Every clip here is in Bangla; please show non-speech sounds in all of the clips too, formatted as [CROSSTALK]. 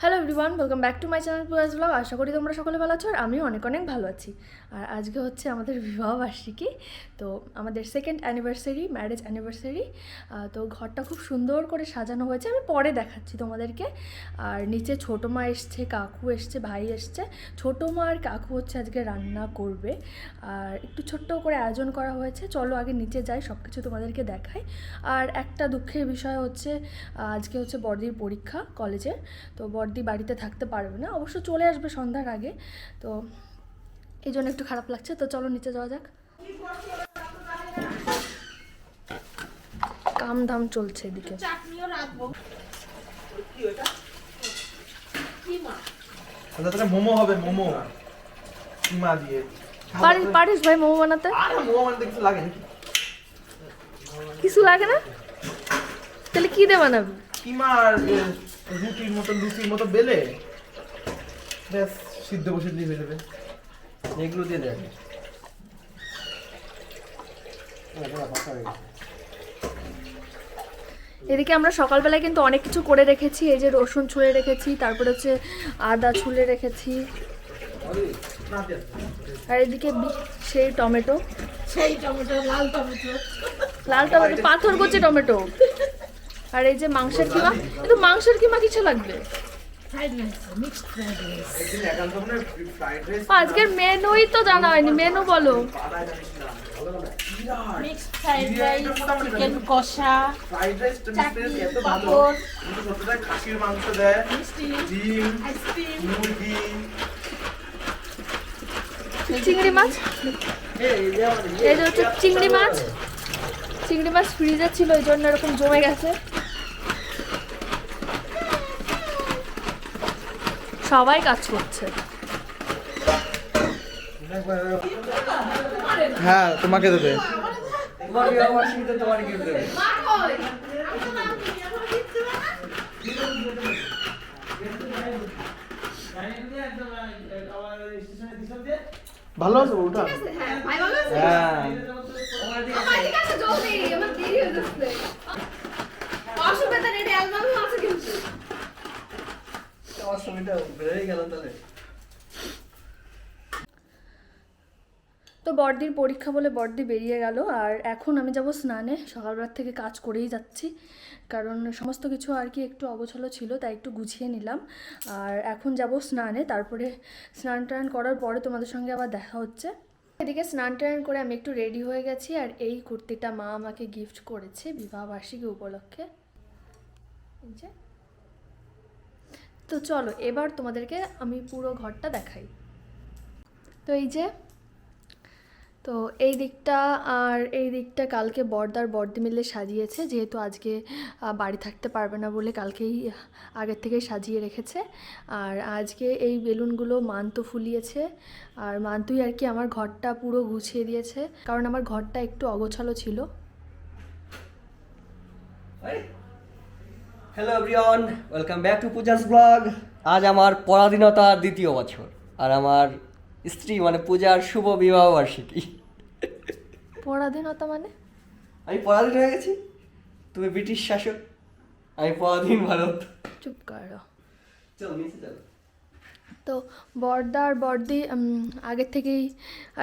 Hello everyone welcome back to my channel plus blog আশা করি তোমরা সকলে ভালো আছো, আর আমিও অনেক অনেক ভালো আছি। আর আজকে হচ্ছে আমাদের বিবাহ বার্ষিকী তো আমাদের সেকেন্ড অ্যানিভার্সারি ম্যারেজ অ্যানিভার্সারি তো ঘরটা খুব সুন্দর করে সাজানো হয়েছে। আমি পরে দেখাচ্ছি তোমাদেরকে। আর নিচে ছোটো মা এসছে, কাকু এসছে, ভাই এসছে। ছোটো মা আর কাকু হচ্ছে আজকে রান্না করবে। আর একটু ছোট্ট করে আয়োজন করা হয়েছে। চলো আগে নিচে যাই সব কিছু তোমাদেরকে দেখাই। আর একটা দুঃখের বিষয় হচ্ছে আজকে হচ্ছে বড়দির পরীক্ষা কলেজে। তো বড়দি বাড়িতে থাকতে পারবে না। অবশ্য চলে আসবে সন্ধ্যার আগে। তো এই জন্য একটু খারাপ লাগছে। তো চলো নিচে যাওয়া যাক। কাম ধাম চলছে এদিকে। মোমো হবে মোমো। কিমা দিয়ে। পারিস পারিস ভাই মোমো বানাতে? মোমো মানে কিছু লাগে কিছু লাগে না? তাহলে কি দিয়ে বানাবি? কিমা আর রুটির মতো লুচির মতো বেলে ব্যাস সিদ্ধ বসে দিয়ে হয়ে যাবে। এগুলো দিয়ে দেয় এদিকে আমরা সকালবেলায় কিন্তু অনেক কিছু করে রেখেছি এই যে রসুন ছুলে রেখেছি তারপরে হচ্ছে আদা ছুলে রেখেছি। আর এদিকে সেই টমেটো। সেই টমেটো লাল টমেটো। লাল টমেটো পাথর করছে টমেটো। আর এই যে মাংসের কিমা কিন্তু মাংসের কিমা কিছু লাগবে? Fried rice mixed fried rice একদিন একান্ত ফ্রাইড রাইস আজকের মেনুই তো জানা হয়নি মেনু বলো। মিক্সড ফ্রাইড রাইস চিকেন কষা ফ্রাইড রাইসটা এত ভালো। পাঁপড়। কিন্তু সত্যি খাসির মাংস দেয়। ডিম আইসক্রিম। মুরগি। চিংড়ি মাছ? এই যে হচ্ছে চিংড়ি মাছ। চিংড়ি মাছ ফ্রিজে ছিল ওই জন্য এরকম জমে গেছে। সবাই কাজ করছে। হ্যাঁ তোমাকে দেবে। ভালো আছে ওটা হ্যাঁ। অষ্টমীটা বেড়েই গেল তাহলে। তো বড়দির পরীক্ষা বলে বড়দি বেরিয়ে গেল, আর এখন আমি যাব স্নানে। সকালবেলা থেকে কাজ করেই যাচ্ছি, কারণ সমস্ত কিছু আর কি একটু অগোছালো ছিল, তাই একটু গুছিয়ে নিলাম। আর এখন যাব স্নানে, তারপরে স্নান টান করার পরে তোমাদের সঙ্গে আবার দেখা হচ্ছে। এদিকে স্নান টান করে আমি একটু রেডি হয়ে গেছি, আর এই কুর্তিটা মা আমাকে গিফট করেছে বিবাহ বার্ষিকী উপলক্ষে। এই যে। তো চলো, এবার তোমাদেরকে আমি পুরো ঘরটা দেখাই। তো এই যে, তো এই দিকটা আর এই দিকটা কালকে বর্দার বর্দি মিলে সাজিয়েছে, যেহেতু আজকে বাড়ি থাকতে পারবে না বলে কালকেই আগের থেকে সাজিয়ে রেখেছে। আর আজকে এই বেলুনগুলো মান্তু ফুলিয়েছে, আর মান্তুই আর কি আমার ঘরটা পুরো গুছিয়ে দিয়েছে, কারণ আমার ঘরটা একটু অগোছালো ছিল। Hello everyone welcome back to Puja's blog আজ আমার পরাধীনতার দ্বিতীয় বছর আর আমার স্ত্রী মানে পূজার শুভ বিবাহ বার্ষিকী। পরাধীনতা মানে? আমি পরাধীন হয়ে গেছি। তুমি ব্রিটিশ শাসক আমি পরাধীন ভারত। চুপ করো। চল নিচে চল। তো বর্দা আর বর্দি আগের থেকেই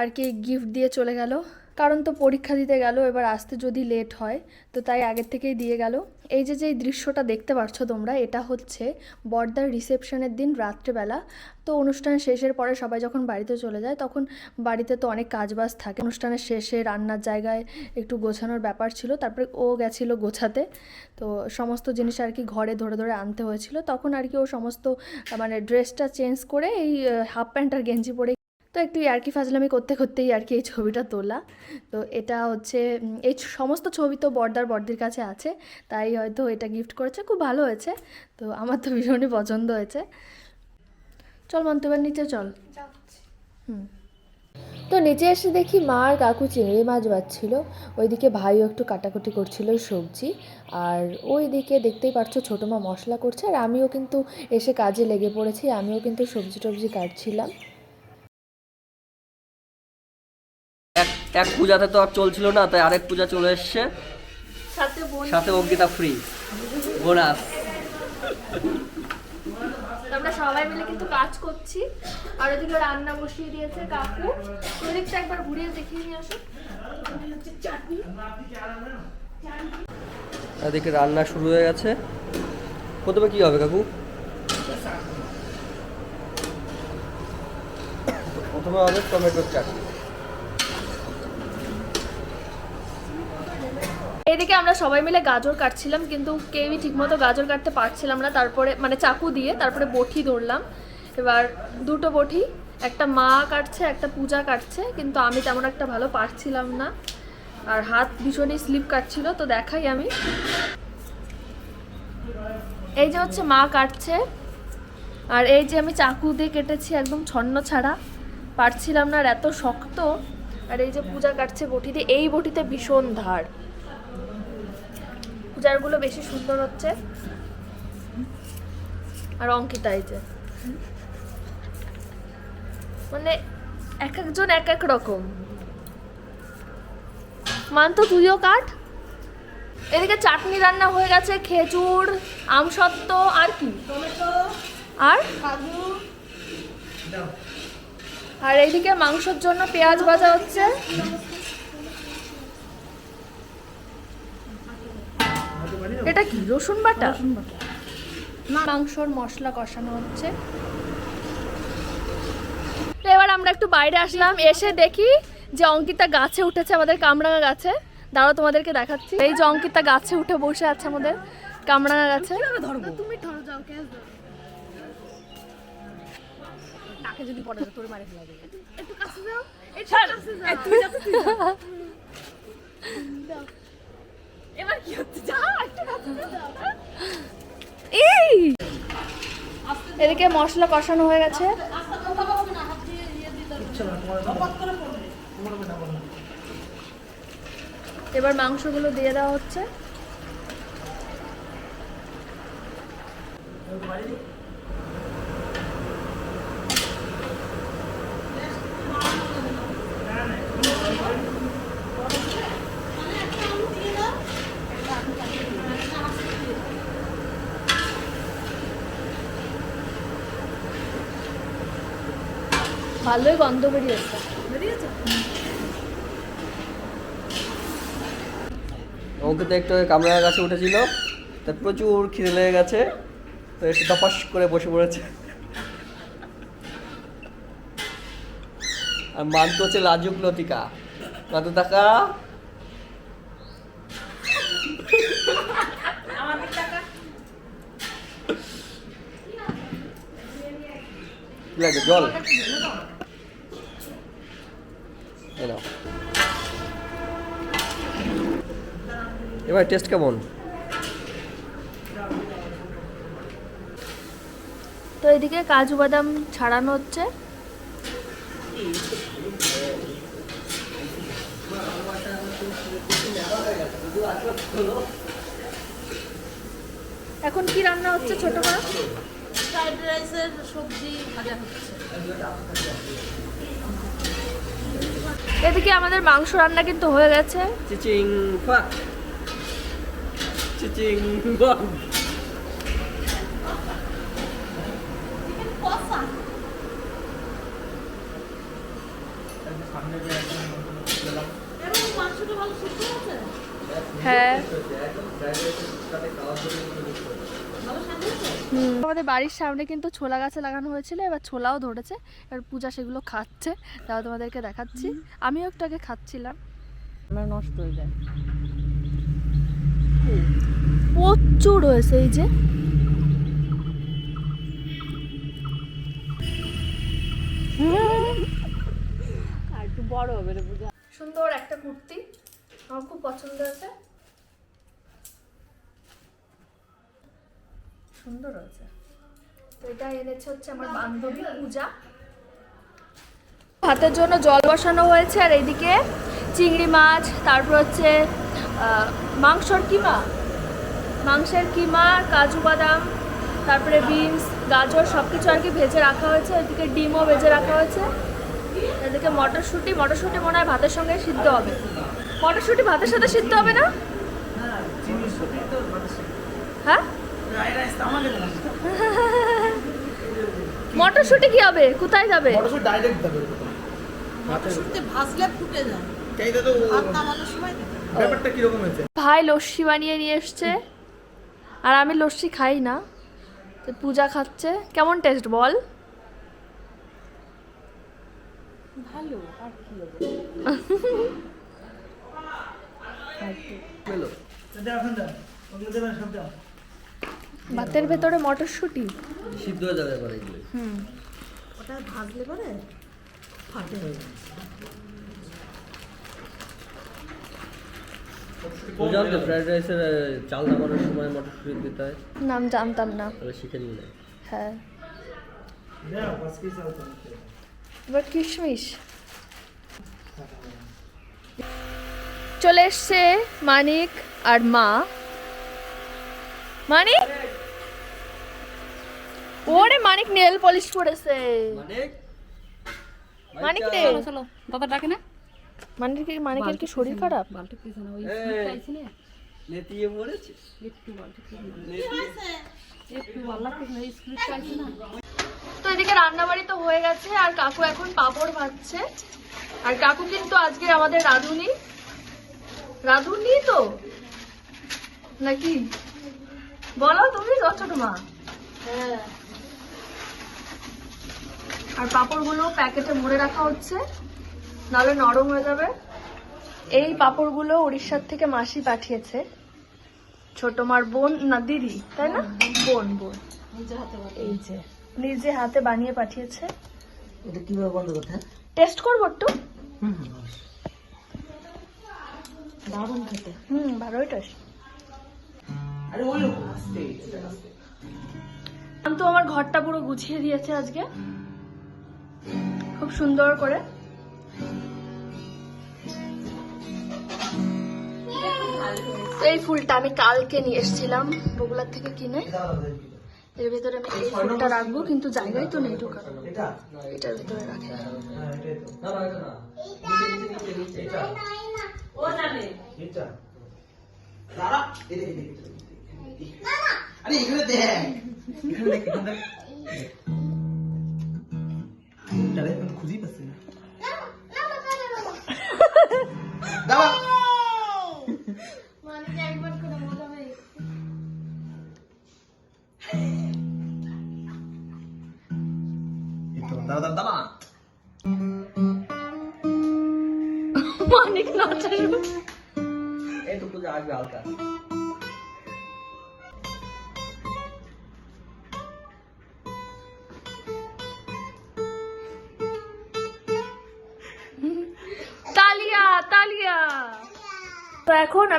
আর কি গিফট দিয়ে চলে গেল। কারণ তো পরীক্ষা দিতে গেল এবার আসতে যদি লেট হয় তো তাই আগের থেকেই দিয়ে গেল। এই যে যে দৃশ্যটা দেখতে পাচ্ছ তোমরা, এটা হচ্ছে বর্দার রিসেপশনের দিন রাত্রেবেলা। তো অনুষ্ঠান শেষের পরে সবাই যখন বাড়িতে চলে যায়, তখন বাড়িতে তো অনেক কাজবাজ থাকে। অনুষ্ঠানের শেষে রান্নার জায়গায় একটু গোছানোর ব্যাপার ছিল, তারপরে ও গেছিল গোছাতে। তো সমস্ত জিনিস আর কি ঘরে ধরে ধরে আনতে হয়েছিল। তখন আর কি ও সমস্ত মানে ড্রেসটা চেঞ্জ করে এই হাফ প্যান্ট আর গেঞ্জি পরে তো একটু ইয়ার্কি ফাজলামি করতে করতেই আর কি এই ছবিটা তোলা। তো এটা হচ্ছে এই সমস্ত ছবি তো বর্দার বর্দির কাছে আছে, তাই হয়তো এটা গিফট করেছে, খুব ভালো হয়েছে। তো আমার তো ভীষণই পছন্দ হয়েছে। চল মন্ত এবার নিচে চল। হুম। তো নিচে এসে দেখি মা আর কাকু চিংড়ি মাছ বাচ্ছিল। ওইদিকে ভাইও একটু কাটাকুটি করছিল সবজি। আর ওইদিকে দেখতেই পারছ ছোটো মা মশলা করছে, আর আমিও কিন্তু এসে কাজে লেগে পড়েছি, আমিও কিন্তু সবজি টবজি কাটছিলাম। এক পূজাতে তো আর চলছিল না তাই আরেক পূজা চলে এসছে। সাথে সাথে অঙ্কিতা ফ্রি বোনাস। আমরা সবাই মিলে কিন্তু কাজ করছি। আর ওদিকে রান্না বসিয়ে দিয়েছে কাকু। ওই দিকটা একবার ঘুরিয়ে দেখিয়ে নিয়ে আসো। এদিকে রান্না শুরু হয়ে গেছে। প্রথমে কি হবে কাকু? প্রথমে হবে টমেটোর চাটনি। এদিকে আমরা সবাই মিলে গাজর কাটছিলাম, কিন্তু কেউই ঠিকমতো গাজর কাটতে পারছিলাম না। তারপরে মানে চাকু দিয়ে তারপরে বটি ধরলাম। এবার দুটো বটি, একটা মা কাটছে, একটা পূজা কাটছে, কিন্তু আমি তেমন একটা ভালো পারছিলাম না। আর হাত ভীষণই স্লিপ কাটছিল, তো দেখাই আমি। এই যে হচ্ছে মা কাটছে, আর এই যে আমি চাকু দিয়ে কেটেছি একদম ছন্ন ছাড়া। পারছিলাম না আর এত শক্ত। আর এই যে পূজা কাটছে বটিতে, এই বটিতে ভীষণ ধার। পূজারগুলো বেশি সুন্দর হচ্ছে। আর অঙ্কিতা এই যে। মানে এক একজন এক এক রকম। মান তো তুইও কাট। এদিকে চাটনি রান্না হয়ে গেছে, খেজুর আমসত্ত্ব আর কি? আর? আর এইদিকে মাংসের জন্য পেঁয়াজ ভাজা হচ্ছে। কি রসুন বাটা? মাংসর মশলা কষানো হচ্ছে। তো এবার আমরা একটু বাইরে আসলাম এসে দেখি যে অঙ্কিতা গাছে উঠেছে আমাদের কামরাঙা গাছে। দাঁড়াও তোমাদেরকে দেখাচ্ছি। এই যে অঙ্কিতা গাছে উঠে বসে আছে আমাদের কামরাঙা গাছে। তুমি ধরো যাও তাকে যদি পড়ে তোর মারে ফেলা দেবে। একটু কাছে যাও একটু কাছে যাও। তুই যা তুই যা এবার কি হচ্ছে যা এই! এদিকে মশলা কষানো হয়ে গেছে। এবার মাংসগুলো দিয়ে দেওয়া হচ্ছে। ভালোই গন্ধ বেরিয়েছে। আমাকে তো একটু কামরার কাছে উঠেছিল তা প্রচুর খিদে লেগে গেছে তো একটু তপাস করে বসে পড়েছে। আর মান তো হচ্ছে লাজুক লতিকা। কত টাকা। লাগে জল? এই নাও। এবার টেস্ট কেমন তো এদিকে কাজু বাদাম ছাড়ানো হচ্ছে। এখন কি রান্না হচ্ছে ছোট মা ফ্রাইড রাইসের সবজি ভাজা হচ্ছে। এদিকে আমাদের মাংস রান্না কিন্তু হয়ে গেছে। চিচিং চিচিং বম এবং মাংসটা ভালো সিদ্ধ হচ্ছে হ্যাঁ। আমাদের বাড়ির সামনে কিন্তু ছোলা গাছে লাগানো হয়েছিল এবার ছোলাও ধরেছে। এবার পূজা সেগুলো খাচ্ছে তাও তোমাদেরকে দেখাচ্ছি। আমিও একটু আগে খাচ্ছিলাম। আমার নষ্ট হয়ে যায়। প্রচুর হয়েছে এই যে। আর একটু বড় হবে পূজা। সুন্দর একটা কুর্তি। আমার খুব পছন্দ হয়েছে। সুন্দর হয়েছে। তো এটা এনেছে হচ্ছে আমার বান্ধবী পূজা। ভাতের জন্য জল বসানো হয়েছে আর এইদিকে চিংড়ি মাছ, তারপর হচ্ছে মাংসর কিমা। মাংসের কিমা, কাজু বাদাম, তারপরে বিনস, গাজর সব কিছু আর কি ভেজে রাখা হয়েছে। এদিকে ডিমও ভেজে রাখা হয়েছে। এদিকে মটরশুঁটি মটরশুঁটি মনে হয় ভাতের সঙ্গে সিদ্ধ হবে। মটরশুঁটি ভাতের সাথে সিদ্ধ হবে না? হ্যাঁ? মটরশুটি কি হবে? কোথায় যাবে? ভাই লস্যি বানিয়ে নিয়ে এসছে। আর আমি লস্যি খাই না। তো পূজা খাচ্ছে। কেমন টেস্ট বল? ভালো আর কি হবে? [LAUGHS] ভাতের ভেতরে মটরশুটি? সিদ্ধ হয়ে যাবে এবার এগুলো। হুম। ওটা ভাজলে পরে ফাটে। হয়ে যায় জানতো ফ্রাইড রাইসের চাল নামানোর সময় মটরশুঁটি দিতে হয়। নাম জানতাম না। তাহলে শিখে নিলে। হ্যাঁ। এবার কিশমিশ। চলে এসছে মানিক আর মা। মানিক? ওরে মানিক নেল পলিশ করেছে। মানে মানিক রে। চলো দাদা ডাকে না। মানিকের মানিকের কি শরীর খারাপ? বালতি পিছনে ওই চাইছি না। লেতিয়ে পড়েছে একটু বালতি একটু ভালো লাগতেছে না স্ক্রিপ্ট চাইছি না। তো এদিকে রান্নাবাড়ি তো হয়ে গেছে আর কাকু এখন পাপড় ভাজছে। আর কাকু কিন্তু আজকে আমাদের রাঁধুনি। রাঁধুনি তো? নাকি? বলো তুমি ছোট মা হ্যাঁ। আর পাপড়গুলো প্যাকেটে ভরে রাখা হচ্ছে নাহলে নরম হয়ে যাবে। এই পাপড়গুলো উড়িষ্যার থেকে মাসি পাঠিয়েছে ছোট মার বোন না দিদি তাই না? বোন বোন। এই যে নিজে হাতে বানিয়ে পাঠিয়েছে। এটা কীভাবে বন্ধ করতে টেস্ট করব একটু? দারুণ খেতে হুম ভালোই টেস্ট আরে ওই আস্তে এটা আস্তে। তো আমার ঘরটা পুরো গুছিয়ে দিয়েছে আজকে। খুব সুন্দর করে। এই ফুলটা আমি কালকে নিয়ে এসেছিলাম বগুলার থেকে কিনে। এর ভিতরে আমি এই ফুলটা রাখব কিন্তু জায়গায় তো নেই ঢোকার। এটা? এটার ভিতরে রাখে। ও জানে। এটা দাঁড়া। এদিকে এদিকে আরে এখানে দেখ। এখানে দেখ এখানে দেখ। দাঁড়া আমি খুঁজেই পাচ্ছি না। দাঁড়া।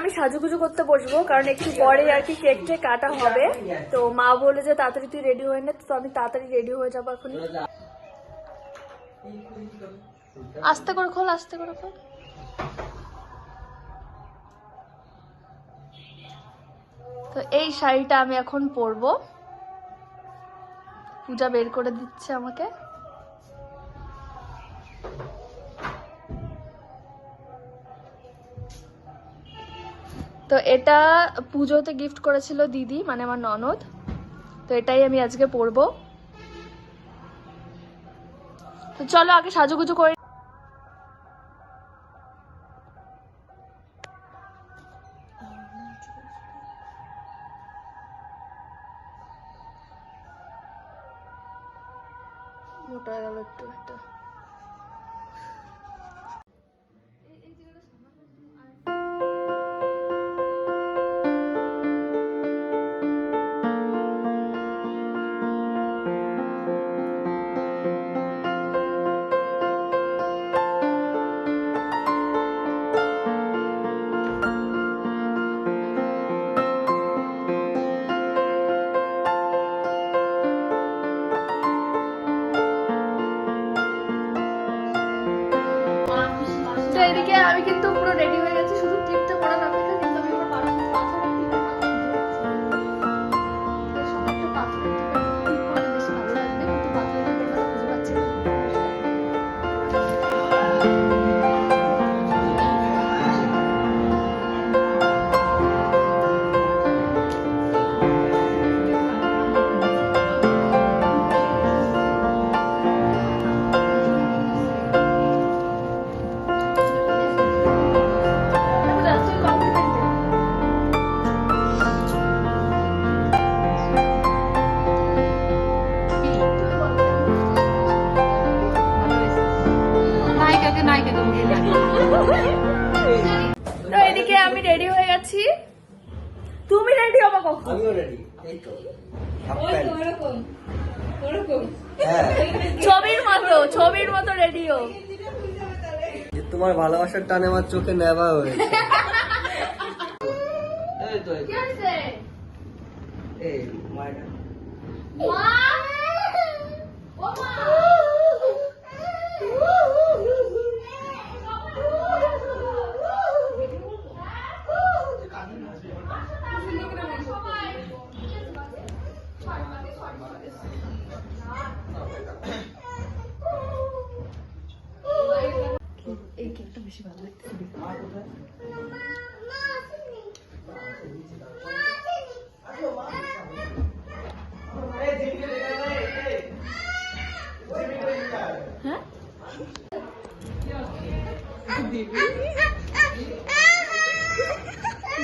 আমি সাজুগুজু করতে বসবো, কারণ একটু পরে আর কি কেক টেক কাটা হবে। তো মা বলে যে, তাড়াতাড়ি তুই রেডি হয়ে নে। তো আমি তাড়াতাড়ি রেডি হয়ে যাব এখন আস্তে করে খোল, আস্তে করে খোল। তো এই শাড়িটা আমি এখন পরবো। পূজা বের করে দিচ্ছে আমাকে। তো এটা পুজোতে গিফট করেছিল দিদি মানে আমার ননদ। তো এটাই আমি আজকে পরবো। তো চলো আগে সাজুগুজু করে you মতো রেডিও। তোমার ভালোবাসার টানে আমার চোখে নেওয়া হয়েছে। এই তো এই মায়েরা কেকটা বেশি ভালো লাগতেছে হ্যাঁ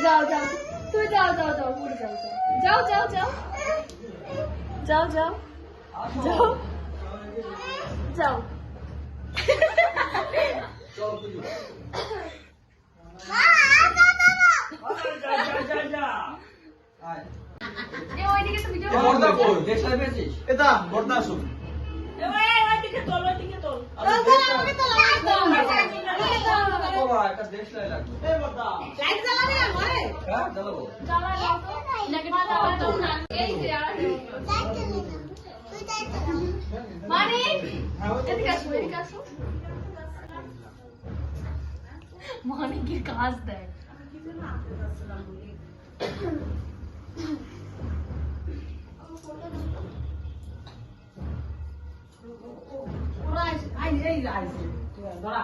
যাও যাও। তুমি যাও যাও যাও পুরো যাও যাও। যাও যাও যাও। যাও যাও। যাও। এ ওইদিকে তো ভিডিও বর্দা কই? দেশলাই পেয়েছিস? একটা দেশ লাই লাগবে এ বড়দা লাইট জ্বালা না ঘরে হ্যাঁ জ্বালাবো জ্বালা দাও তো নেগেটিভ তো এই যে আর লাইট জ্বালা না তুই লাইট জ্বালা মানে এদিকে আসো এদিকে আসো মানে কি কাজ দেয় ওরা আইজ আইজ আইজ ধরা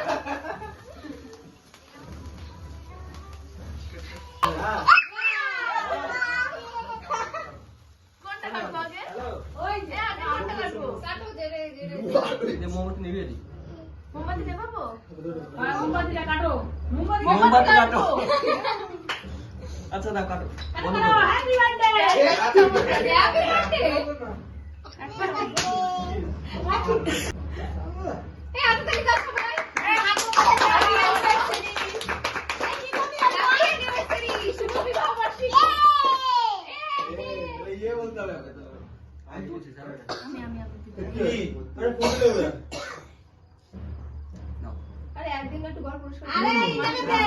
আরে এইটা দে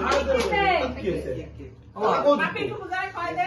আরে দে কি আছে ও আপনি একটু বুঝায় কয় দে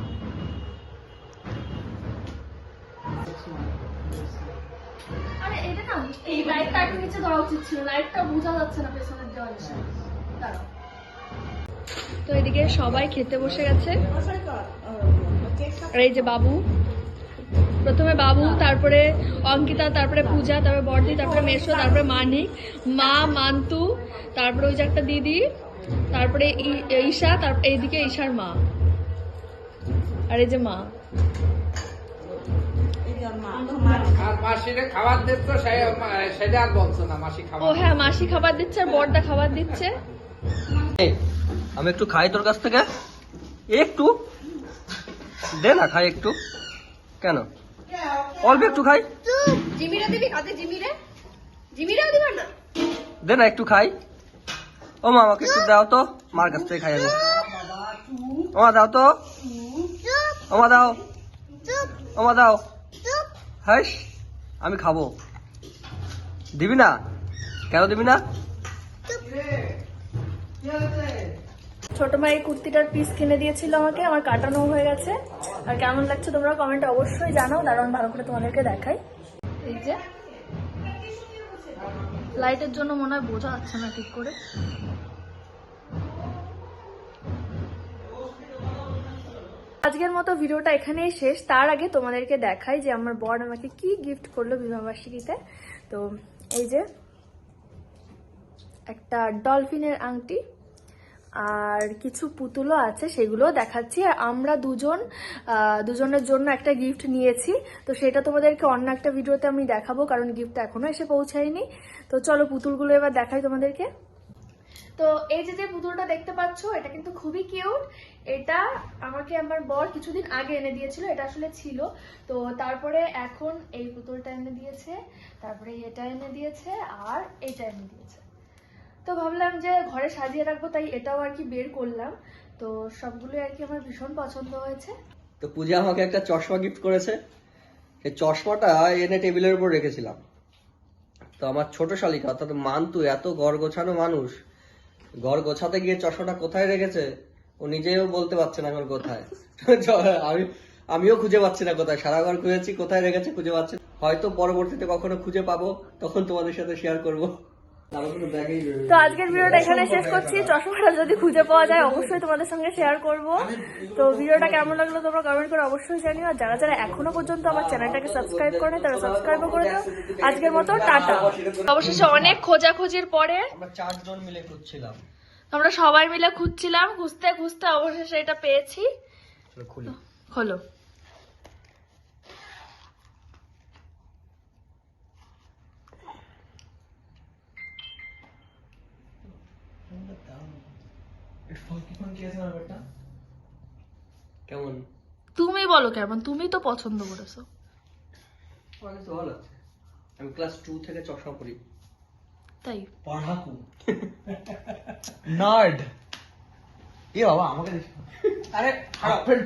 তো এদিকে সবাই খেতে বসে গেছে। আর এই যে বাবু। প্রথমে বাবু, তারপরে অঙ্কিতা, তারপরে পূজা, তারপরে বর্দি, তারপরে মেশো, তারপরে মানিক, মা, মান্তু, তারপরে ওই যে একটা দিদি, তারপরে ঈশা, তারপরে এইদিকে ঈশার মা। আর এই যে মা। আর মাসিরে খাবার দিত সেটা আর বলছো না মাসি ও হ্যাঁ মাসি খাবার দিচ্ছে আর বর্দা খাবার দিচ্ছে। এই, আমি একটু খাই তোর কাছ থেকে? একটু? দে না খাই একটু। কেন? অল্প একটু খাই। জিমিরে দিবি কাতে জিমিরে? জিমিরেও দিবা না? দে না একটু খাই। ও মা আমাকে একটু দাও তো। মার কাছ থেকে খাই আমি। ও মা দাও তো। ও মা দাও। ও মা দাও। হাইস আমি খাব। দিবি না? কেন দিবি না? ছোট মা এই কুর্তিটার পিস কিনে দিয়েছিল আমাকে, আমার কাটানো হয়ে গেছে। আর কেমন লাগছে তোমরা কমেন্টে অবশ্যই জানাও। দাঁড়ান ভালো করে তোমাদেরকে দেখাই। এই যে। লাইটের জন্য মনে হয় বোঝা যাচ্ছে না ঠিক করে। আজকের মতো ভিডিওটা এখানেই শেষ। তার আগে তোমাদেরকে দেখাই যে আমার বর আমাকে কি গিফট করল বিবাহবার্ষিকীতে তো এই যে একটা ডলফিনের আংটি আর কিছু পুতুলও আছে সেগুলো দেখাচ্ছি। আর আমরা দুজন দুজনের জন্য একটা গিফট নিয়েছি। তো সেটা তোমাদেরকে অন্য একটা ভিডিওতে আমি দেখাবো, কারণ গিফটটা এখনও এসে পৌঁছায়নি। তো চলো পুতুলগুলো এবার দেখাই তোমাদেরকে। তো এই যে যে পুতুলটা দেখতে পাচ্ছ, এটা কিন্তু খুবই কিউট এটা আমাকে আমার বর কিছুদিন আগে এনে দিয়েছিল, এটা আসলে ছিল। তো তারপরে এখন এই পুতুলটা এনে দিয়েছে, তারপরে এটা এনে দিয়েছে, আর এটা এনে দিয়েছে। তো ভাবলাম যে ঘরে সাজিয়ে রাখব, তাই এটাও আর কি বের করলাম। তো সবগুলো আর কি আমার ভীষণ পছন্দ হয়েছে। তো পূজা আমাকে একটা চশমা গিফট করেছে। সেই চশমাটা এনে টেবিলের উপর রেখেছিলাম। তো আমার ছোট শালিকা, অর্থাৎ মান্তু, এত ঘর গোছানো মানুষ ঘর গোছাতে গিয়ে চশমাটা কোথায় রেখেছে? ও নিজেও বলতে পারছে না এখন কোথায়। আমি আমিও খুঁজে পাচ্ছি না কোথায়। সারা ঘর খুঁজেছি কোথায় রেখেছে খুঁজে পাচ্ছি হয়তো পরবর্তীতে কখনো খুঁজে পাবো তখন তোমাদের সাথে শেয়ার করব। তো আজকের ভিডিওটা এখানে শেষ করছি। চশমাটা যদি খুঁজে পাওয়া যায় অবশ্যই তোমাদের সঙ্গে শেয়ার করব। তো ভিডিওটা কেমন লাগল তোমরা কমেন্ট করে অবশ্যই জানিও। আর যারা যারা এখনও পর্যন্ত আমার চ্যানেলটাকে সাবস্ক্রাইব করে তারা সাবস্ক্রাইবও করে দিও। আজকের মতো টাটা। অবশেষে অনেক খোঁজাখুঁজির পরে আমরা চারজন মিলে খুঁজছিলাম। আমরা সবাই মিলে খুঁজছিলাম খুঁজতে খুঁজতে অবশেষে এটা পেয়েছি। খুলি। কেমন? তুমি বলো কেমন? তুমি তো পছন্দ করেছ। আমার কাছে তো ভালো লাগছে। আমি ক্লাস টু থেকে চশমা পরি তাই। পড়াকু। [LAUGHS] নার্ড। এ বাবা আমাকে দেখি। আরে হাফ প্যান্ট